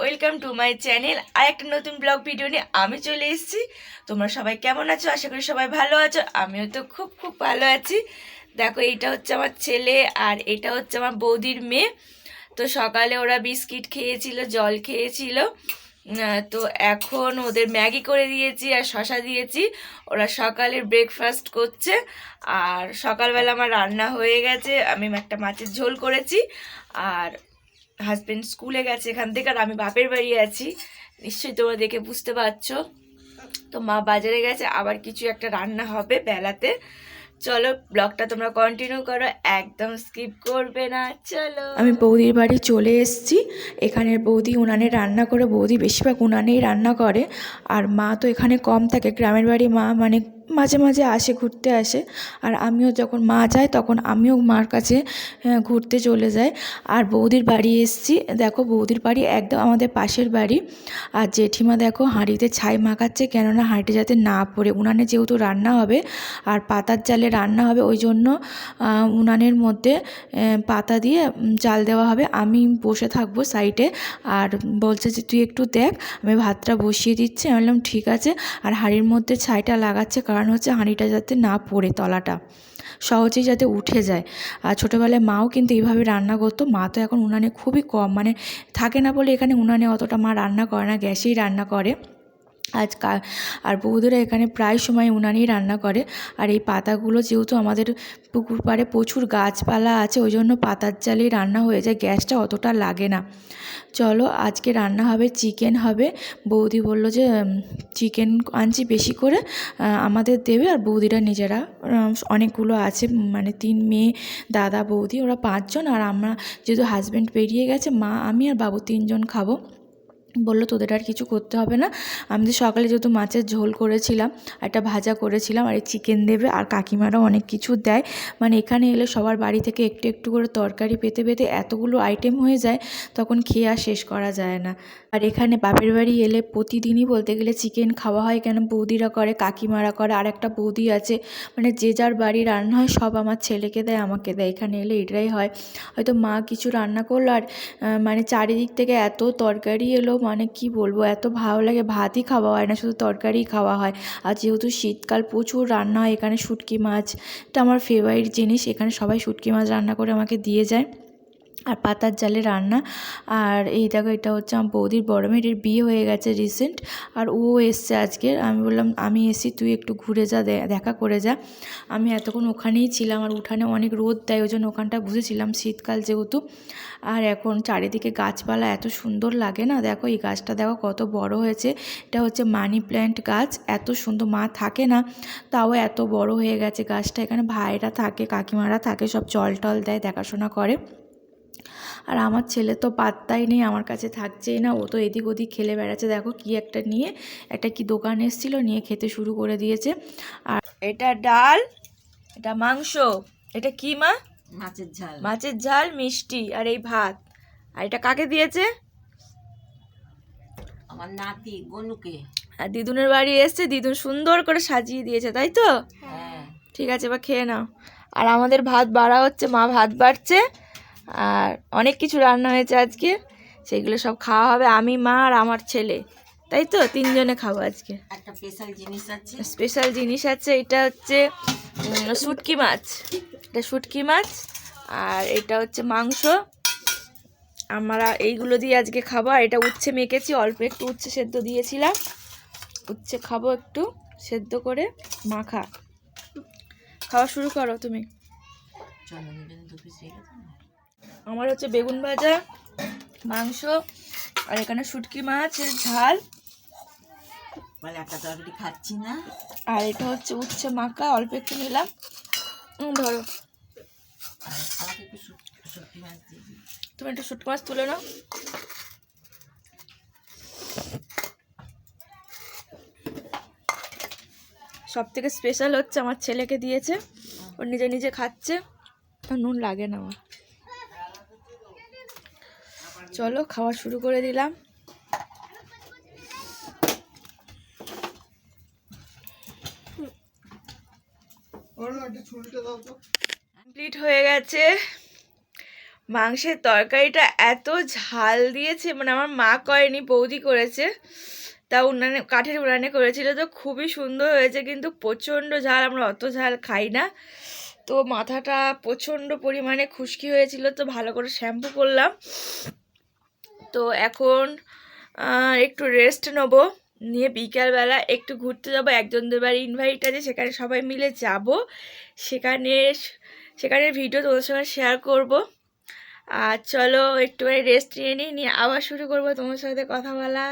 Welcome to my channel আর একটা নতুন ব্লগ ভিডিও নিয়ে আমি চলে এসেছি। তোমরা সবাই কেমন আছো? আশা করি সবাই ভালো আছো। আমিও তো খুব খুব ভালো আছি। দেখো এটা হচ্ছে আমার ছেলে আর এটা হচ্ছে আমার বৌদির মেয়ে। তো সকালে ওরা বিস্কিট খেয়েছিল, জল খেয়েছিল। তো এখন ওদের ম্যাগি করে দিয়েছি আর শশা দিয়েছি। ওরা সকালে ব্রেকফাস্ট করছে আর সকালবেলা আমার রান্না হয়ে গেছে। আমি একটা মাছের ঝোল করেছি আর হাজবেন্ড স্কুলে গেছে এখান থেকে আর আমি বাপের বাড়ি আছি। নিশ্চয়ই তোমরা দেখে বুঝতে পারছ। তো মা বাজারে গেছে, আবার কিছু একটা রান্না হবে বেলাতে। চলো ব্লগটা তোমরা কন্টিনিউ করো, একদম স্কিপ করবে না, চলো। আমি বৌদির বাড়ি চলে এসেছি। এখানের বৌদি উনানে রান্না করে, বৌদি বেশিরভাগ উনানেই রান্না করে। আর মা তো এখানে কম থাকে, গ্রামের বাড়ি মা মানে মাঝে মাঝে আসে, ঘুরতে আসে। আর আমিও যখন মা যায়, তখন আমিও মার কাছে ঘুরতে চলে যাই। আর বৌদির বাড়ি এসেছি। দেখো, বৌদির বাড়ি একদম আমাদের পাশের বাড়ি। আর জেঠিমা দেখো, হাঁড়িতে ছাই মাখাচ্ছে, কেননা হাঁড়িটা যাতে না পড়ে। উনানে যেহেতু রান্না হবে, আর পাতার জালে রান্না হবে, ওই জন্য উনানের মধ্যে পাতা দিয়ে জাল দেওয়া হবে। আমি বসে থাকব সাইডে। আর বলছে যে, তুই একটু দেখ, আমি ভাতটা বসিয়ে দিচ্ছি। আমি বললাম, ঠিক আছে। আর হাঁড়ির মধ্যে ছাইটা লাগাচ্ছে, কারণ হচ্ছে হাঁড়িটা যাতে না পড়ে তলাটা। সহজেই যাতে উঠে যায়। আর ছোটোবেলায় মাও কিন্তু এইভাবে রান্না করতো। মা তো এখন উনানে খুবই কম। মানে থাকে না বলে এখানে উনানে অতটা মা রান্না করে না, গ্যাসেই রান্না করে। আজ কা, আর বৌদিরা এখানে প্রায় সময় উনানেই রান্না করে। আর এই পাতাগুলো যেহেতু আমাদের পুকুর পাড়ে প্রচুর গাছপালা আছে, ওই জন্য পাতার জালেই রান্না হয়ে যায়, গ্যাসটা অতটা লাগে না। চলো, আজকে রান্না হবে, চিকেন হবে। বৌদি বলল যে চিকেন আনছি বেশি করে আমাদের দেবে আর বৌদিরা নিজেরা অনেকগুলো আছে মানে তিন মেয়ে, দাদা, বৌদি, ওরা পাঁচজন, আর আমরা যেহেতু হাজব্যান্ড বেরিয়ে গেছে, মা, আমি আর বাবু তিনজন খাব। বলল, তোদের আর কিছু করতে হবে না। আমি তো সকালে যেহেতু মাছের ঝোল করেছিলাম, একটা ভাজা করেছিলাম, আর এই চিকেন দেবে, আর কাকিমারাও অনেক কিছু দেয়। মানে এখানে এলে সবার বাড়ি থেকে একটু একটু করে তরকারি পেতে পেতে এতগুলো আইটেম হয়ে যায়, তখন খেয়ে আর শেষ করা যায় না। আর এখানে বাপের বাড়ি এলে প্রতিদিনই বলতে গেলে চিকেন খাওয়া হয়, কেন বৌদিরা করে, কাকিমারা করে, আর একটা বৌদি আছে। মানে যে যার বাড়ি রান্না হয়, সব আমার ছেলেকে দেয়, আমাকে দেয়। এখানে এলে এটাই হয়। হয়তো মা কিছু রান্না করল, আর মানে চারিদিক থেকে এত তরকারি এলো মানে কি বলব, এত ভালো লাগে। ভাতই খাওয়া হয় না, শুধু তরকারিই খাওয়া হয়। আর যেহেতু শীতকাল, প্রচুর রান্না হয় এখানে শুটকি মাছটা আমার ফেভারিট জিনিস। এখানে সবাই শুটকি মাছ রান্না করে আমাকে দিয়ে যায়। আর পাতার জালে রান্না। আর এই দেখো, এটা হচ্ছে আমার বৌদির, বড় মেয়ের বিয়ে হয়ে গেছে রিসেন্ট আর ও এসছে আজকে। আমি বললাম, আমি এসি তুই একটু ঘুরে যা দেখা করে যা। আমি এতক্ষণ ওখানেই ছিলাম, আর উঠানে অনেক রোদ দেয় ওই জন্য ওখানটা বসেছিলাম শীতকাল যেহেতু। আর এখন চারিদিকে গাছপালা এত সুন্দর লাগে না? দেখো, এই গাছটা দেখো, কত বড় হয়েছে। এটা হচ্ছে মানি প্ল্যান্ট গাছ, এত সুন্দর, মা থাকে না, তাও এত বড় হয়ে গেছে গাছটা। এখানে ভাইরা থাকে, কাকিমারা থাকে, সব জল টল দেয়, দেখাশোনা করে। আর আমার ছেলে তো পাত্তাই নেই আমার কাছে থাকছেই না। ও তো এদিক ওদিক খেলে বেড়াচ্ছে। দেখো কি একটা নিয়ে একটা কি দোকান এসেছিল নিয়ে খেতে শুরু করে দিয়েছে। আর এটা ডাল এটা মাংস এটা কি মা? মাছের ঝাল। মাছের ঝাল মিষ্টি আর এই ভাত। আর এটা কাকে দিয়েছে? আমার নাতি গনুকে। আর দিদুনের বাড়ি এসছে দিদুন সুন্দর করে সাজিয়ে দিয়েছে তাই তো? হ্যাঁ। ঠিক আছে এবার খেয়ে নাও। আর আমাদের ভাত বাড়া হচ্ছে মা ভাত বাড়ছে। আর অনেক কিছু রান্না হয়েছে আজকে। সেগুলো সব খাওয়া হবে আমি মা আর আমার ছেলে। তাই তো? তিনজনে খাব আজকে। একটা স্পেশাল জিনিস আছে। স্পেশাল জিনিস আছে এটা হচ্ছে শুটকি মাছ। এটা শুটকি মাছ আর এটা হচ্ছে মাংস। আমরা এইগুলো দিয়ে আজকে খাব। আর এটা উচ্ছে মেখেছি অল্প একটু উচ্ছে সেদ্ধ দিয়েছিলাম। উচ্ছে খাব একটু সেদ্ধ করে মাখা। খাওয়া শুরু করো তুমি। চন্দনের আমার হচ্ছে বেগুন ভাজা মাংস আর এখানে শুটকি মাছের ঝাল। তরকারি খাচ্ছি না। আর এটা হচ্ছে উচ্ছে মাখা অল্প একটু নিলাম। ধরো। তুমি একটু শুটকি মাছ তুলে নাও। সব থেকে স্পেশাল হচ্ছে আমার ছেলেকে দিয়েছে। ও নিজে নিজে খাচ্ছে। নুন লাগে না আমার। চলো খাওয়া শুরু করে দিলাম। কমপ্লিট হয়ে গেছে। মাংসের তরকারিটা এত ঝাল দিয়েছে মানে আমার মা করেনি বৌদি করেছে। তা উনানে কাঠের উনানে করেছিল তো খুবই সুন্দর হয়েছে কিন্তু প্রচণ্ড ঝাল আমরা অত ঝাল খাই না। তো মাথাটা প্রচণ্ড পরিমাণে খুশকি হয়েছিল তো ভালো করে শ্যাম্পু করলাম। তো এখন একটু রেস্ট নেব। নিয়ে বিকালবেলা একটু ঘুরতে যাব। একজনদের বাড়ি ইনভাইট আছে, সেখানে সবাই মিলে যাব। সেখানে সেখানে ভিডিও তোমাদের সঙ্গে শেয়ার করব। আর চলো, একটুখানি রেস্ট নিয়ে নিই, নিয়ে আবার শুরু করব তোমার সাথে কথা বলা।